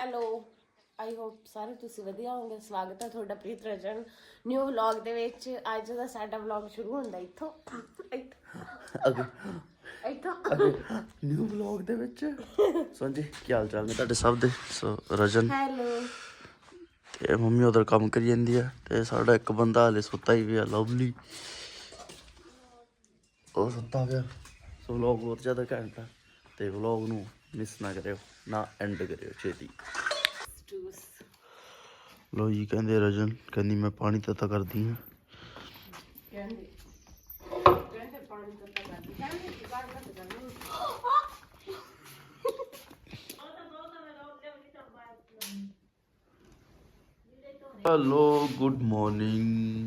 Hello I hope ਸਾਰੇ ਤੁਸੀਂ ਵਧੀਆ ਹੋਵੋਗੇ। ਸਵਾਗਤ ਹੈ ਤੁਹਾਡਾ ਪ੍ਰੀਤ ਰਜਨ ਨਿਊ ਵਲੌਗ ਦੇ ਵਿੱਚ। ਅੱਜ ਦਾ ਸਾਡਾ ਵਲੌਗ ਸ਼ੁਰੂ ਹੁੰਦਾ ਇੱਥੋਂ ਇੱਥੋਂ। ਅੱਗੇ। ਇੱਥੋਂ। ਅੱਗੇ। ਨਿਊ ਵਲੌਗ ਦੇ ਵਿੱਚ। ਸੰਜੀ ਕੀ ਹਾਲ ਚਾਲ ਨੇ ਤੁਹਾਡੇ ਸਭ ਦੇ? ਸੋ ਰਜਨ। ਹੈਲੋ। ਤੇ ਮੰਮੀ ਉਧਰ ਕੰਮ ਕਰੀ ਜਾਂਦੀ ਆ। ਤੇ ਸਾਡਾ ਇੱਕ ਬੰਦਾ ਹਲੇ ਸੁੱਤਾ ਹੀ ਪਿਆ ਲਵਲੀ। ਉਹ ਸੁੱਤਾ ਪਿਆ। ਸੋ ਵਲੌਗ ਬਹੁਤ ਜ਼ਿਆਦਾ ਘੈਂਟ ਆ। ਤੇ ਵਲੌਗ ਨੂੰ ਮਿਸ ਨਾ ਕਰਿਓ। ਨਾ ਐਂਡ ਕਰਿਓ ਛੇਤੀ। ਲੋ ਜੀ ਕਹਿੰਦੇ ਰਜਨ ਕਹਿੰਦੀ ਮੈਂ ਪਾਣੀ ਤਤਾ ਕਰਦੀ ਹਾਂ। ਕਹਿੰਦੇ ਕਹਿੰਦੇ ਪਾਣੀ ਤੋਂ ਤਾਂ ਕਰਦੀ ਕਹਿੰਦੇ ਕਿ ਬਾਹਰ ਨਾ ਕਰਨੀ ਹੈਲੋ ਗੁੱਡ ਮਾਰਨਿੰਗ।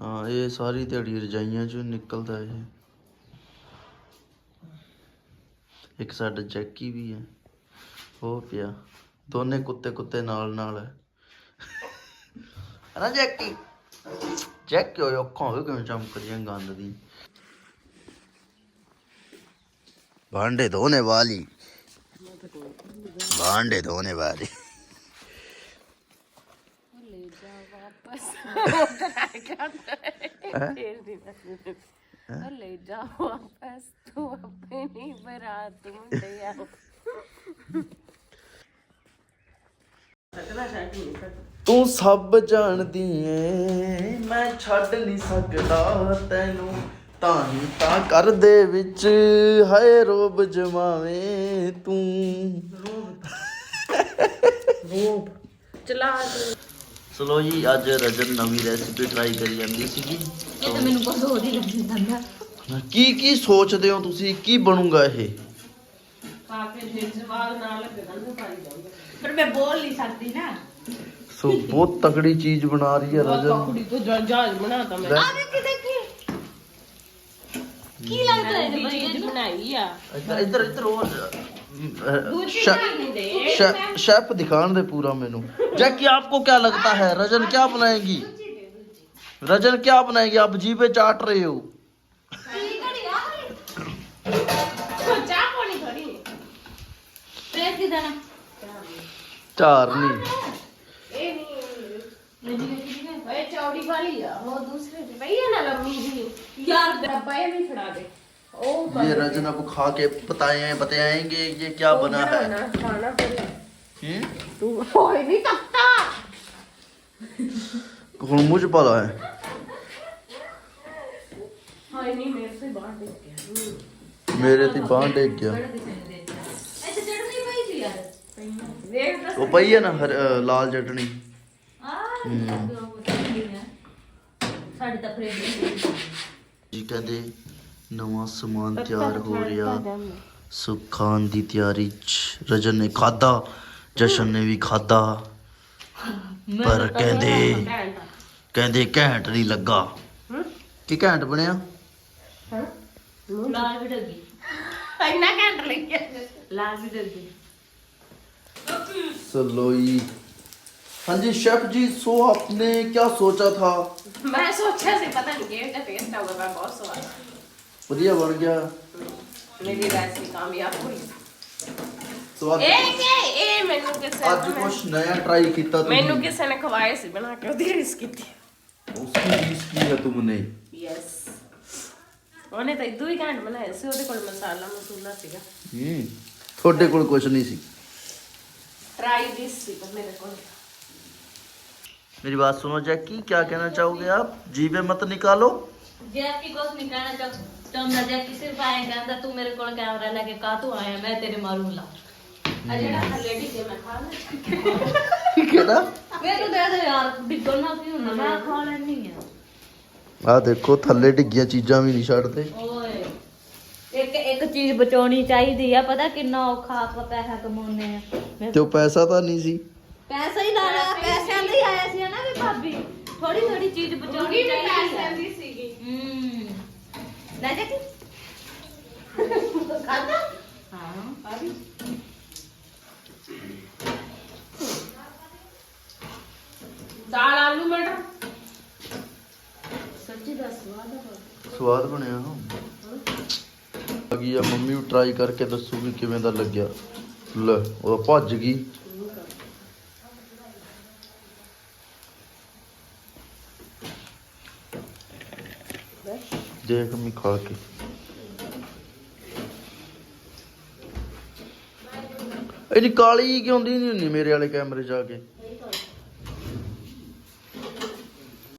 ਹਾਂ ਇਹ ਸਾਰੀ ਦਿਹਾੜੀ ਰਜਾਈਆਂ ਚੋਂ ਨਿਕਲਦਾ ਇਹ। ਇੱਕ ਸਾਡਾ ਜੈਕੀ ਵੀ ਹੈ ਉਹ ਪਿਆ ਦੋਨੇ ਕੁੱਤੇ ਕੁੱਤੇ ਨਾਲ ਨਾਲ ਹੈ ਨਾ ਜੈਕੀ ਜੈਕੀ ਉਹ ਅੱਖਾਂ ਵੀ ਕਿਵੇਂ ਚਮਕਦੀਆਂ ਗੰਦ ਦੀ ਭਾਂਡੇ ਧੋਣੇ ਵਾਲੀ भांडे धोने वाली ਲੈ ਜਾ ਵਾਪਸ ਫੇਰ ਦੀ ਉਹ ਲੈ ਜਾ ਵਾਪਸ ਤੂੰ ਆਪਣੀ ਬਰਾਤ ਨਹੀਂ ਸਕਦਾ ਤੂੰ ਸਭ ਜਾਣਦੀ ਏ ਮੈਂ ਛੱਡ ਨਹੀਂ ਸਕਦਾ ਤੈਨੂੰ। ਤਾਂ ਹੀ ਤਾਂ ਕਰ ਦੇ ਵਿੱਚ ਹਾਏ ਰੋਬ ਜਮਾਵੇਂ ਤੂੰ। ਰੂਪ ਚਲਾ ਦੇ। ਚਲੋ ਜੀ ਅੱਜ ਰਜਨ ਨਵੀਂ ਰੈਸਿਪੀ ਟਰਾਈ ਕਰੀ ਜਾਂਦੀ ਸੀਗੀ। ਇਹ ਤਾਂ ਮੈਨੂੰ ਕੁਝ ਹੋਰ ਹੀ ਲੱਗੀ ਜਾਂਦਾ ਕੀ ਕੀ ਸੋਚਦੇ ਹੋ ਤੁਸੀਂ? ਕੀ ਬਣੂਗਾ ਇਹ? ਕਾਫੀ ਫਿਰ ਜਵਾਬ ਨਾਲ ਲੱਗਦਾ ਨਾ ਪਾਈ ਜਾਂਦਾ ਪਰ ਮੈਂ ਬੋਲ ਨਹੀਂ ਸਕਦੀ ਨਾ। ਸੋ ਬਹੁਤ ਤਕੜੀ ਚੀਜ਼ ਬਣਾ ਰਹੀ ਹੈ ਰਜਨ। ਕੁੜੀ ਤੋਂ ਜਹਾਜ਼ ਬਣਾਤਾ ਮੈਂ। ਆ ਦੇਖੀ ਦੇਖੀ। ਕੀ ਲੱਗਦਾ ਹੈ ਇਹ ਚੀਜ਼ ਬਣਾਈ ਆ। ਇੱਧਰ ਇੱਧਰ ਇੱਧਰ ਉਹ ਦੂਜੀ ਸ਼ੈ- ਨਹੀਂ ਦੇ शे- शेफ दिखाने दे पूरा मेनू जैकी आपको क्या लगता है रजन क्या बनाएगी रजन क्या बनाएगी आप जी पे चाट रहे हो ਕੀ ਕਰੀ ਆ ਚਾਹ ਪਾਣੀ ਖੜੀ ਤੇ ਕੀ ਦੇਣਾ चार नहीं ਇਹ ਨਹੀਂ ਲੱਗੀ ਲੱਗੀ ਦੀ ਓਏ ਚੌੜੀ ਵਾਲੀ ਆ ਉਹ ਦੂਸਰੇ ਦੀ ਪਈ ਹੈ ਨਾ ਲੰਮੀ ਜੀ ਯਾਰ ਡੱਬਾ ਇਹ ਵੀ ਫੜਾ ਦੇ ਉਹ ये रजन अब खा के बताए बताएंगे ये क्या बना है ਖਾਣਾ ਫਿਰ हम्म? ਤੂੰ ਹੋਏ ਨਹੀਂ ਤੱਕਤਾ कौन मुझ पाला है ਹਾਏ ਨਹੀਂ ਮੇਰੇ ਸੇ ਬਾਹਰ ਦੇ ਗਿਆ मेरे थी बांह टेक गया ਇੱਥੇ ਚੜਨੀ ਪਈ ਸੀ ਯਾਰ ਵੇਖ ਤਾਂ वो पई है ना हर, अ, लाल चटनी ਆ ਸਾਡੇ ਤਾਂ ਫਰੇਂਡ जी कहते नवा समान तैयार हो रहा ਸੋ ਖਾਣ ਦੀ ਤਿਆਰੀ ਚ ਰਜਨ ਨੇ ਖਾਦਾ ਜਸ਼ਨ ਨੇ ਵੀ ਖਾਦਾ ਪਰ ਕਹਿੰਦੇ ਘੈਂਟਾ ਕਹਿੰਦੇ ਘੈਂਟ ਨਹੀਂ ਲੱਗਾ ਹੂੰ ਕੀ ਘੈਂਟ ਬਣਿਆ ਹਾਂ ਲਾਲ ਵੀ ਡੱਗੀ ਇੰਨਾ ਘੈਂਟ ਲੱਗਿਆ ਲਾਲ ਵੀ ਡੱਗੀ सलोई हाँ जी शेफ जी सो आपने क्या सोचा था ਮੈਂ ਸੋਚਿਆ ਸੀ ਪਤਾ ਨਹੀਂ ਕਿਹੜਾ ਜਿਹਾ ਟੇਸਟ ਆਊਗਾ ਮੈਂ ਬਹੁਤ ਸਵਾਦ बढ़िया बन गया ਮੇਰੀ ਰੈਸਪੀ ਕਾਮਯਾਬ ਹੋਈ तो आज ਇਹ ਕਿ ਇਹ ਮੈਨੂੰ ਕਿਸੇ आज कुछ नया ट्राई किया ਮੈਨੂੰ तुमने ਕਿਸੇ ਨੇ ਖਵਾਏ ਸੀ ਬਣਾ ਕੇ ਉਹਦੀ ਰੀਸ ਕੀਤੀ उसकी रीस की है तुमने ਯੈਸ ਉਹਨੇ ਤਾਂ ਇਦੋਂ ਹੀ ਘੈਂਟ ਬਣਾਇਆ ਸੀ ਉਹਦੇ ਕੋਲ ਮਸਾਲਾ ਮਸੂਲਾ ਸੀਗਾ हम्म थोड़े कोल कुछ नहीं सी ਟਰਾਈ ਦਿਸ ਸੀ ਪਰ ਮੇਰੇ ਕੋਲ मेरी बात सुनो जैकी क्या कहना चाहोगे आप जीवे मत निकालो ਜੈਕੀ ਕੁਝ ਨਹੀਂ ਕਹਿਣਾ ਚਾਹ ਚਾਹੁੰਦਾ ਜੈਕੀ ਸਿਰਫ ਆਏ ਕਹਿੰਦਾ ਤੂੰ ਮੇਰੇ ਕੋਲ ਕੈਮਰਾ ਲੈ ਕੇ ਕਾ ਤੂੰ ਆਇਆ? ਮੈਂ ਤੇਰੇ ਮਾਰੂੰਗਾ ਆ ਜਿਹੜਾ ਥੱਲੇ ਢਿੱਗੇ ਮੈਂ ਖਾ ਲਿਆ केड़ा ਮੈਨੂੰ ਦੇ ਦੇ ਯਾਰ ਡਿੱਗਣ ਨਾ ਕੀ ਹੁੰਦਾ ਮੈਂ ਖਾ ਲੈਣੀ ਆ। ਆ ਦੇਖੋ ਥੱਲੇ ਡਿੱਗੀਆਂ ਚੀਜ਼ਾਂ ਵੀ ਨਹੀਂ ਛੱਡਦੇ। ਓਏ ਇੱਕ ਇੱਕ ਚੀਜ਼ ਬਚਾਉਣੀ ਚਾਹੀਦੀ ਆ। ਪਤਾ ਕਿੰਨਾ ਔਖਾ ਆਪਾਂ ਪੈਸਾ ਕਮਾਉਂਦੇ ਆ। ਮੈਂ- ਤੇ ਉਹ ਪੈਸਾ ਤਾਂ ਨਹੀਂ ਸੀ। ਪੈਸਾ ਹੀ ਲਾਣਾ ਪੈਸਿਆਂ ਦਾ ਹੀ ਆਇਆ ਸੀ ਨਾ ਵੀ ਭਾਬੀ। ਥੋੜੀ ਥੋੜੀ ਚੀਜ਼ ਬਚਾਉਣੀ ਚਾਹੀਦੀ ਆ। ਹੂੰ ਲੈ ਜਾ ਕੀ। ਖਾਦਾ ਹਾਂ। ਆ ਵੀ ਦਾਲ ਆਲੂ ਮਟਰ? ਸੱਚੀ ਦਾ ਸਵਾਦ ਆ ਬਹੁਤ। ਸਵਾਦ ਬਣਿਆ ਆ ਗਈ ਆ ਮੰਮੀ ਵੀ ਟਰਾਈ ਕਰਕੇ ਦੱਸੂਗੀ ਕਿਵੇਂ ਦਾ ਲੱਗਿਆ। ਲੈ ਉਹ ਭੱਜ ਗਈ। ਦੇਖ ਮੈਂ ਖਾ ਕੇ ਇਹਦੀ ਕਾਲੀ ਕਿਉਂ ਦੀ ਨਹੀਂ ਹੁੰਦੀ ਮੇਰੇ ਵਾਲੇ ਕੈਮਰੇ 'ਚ ਆ ਕੇ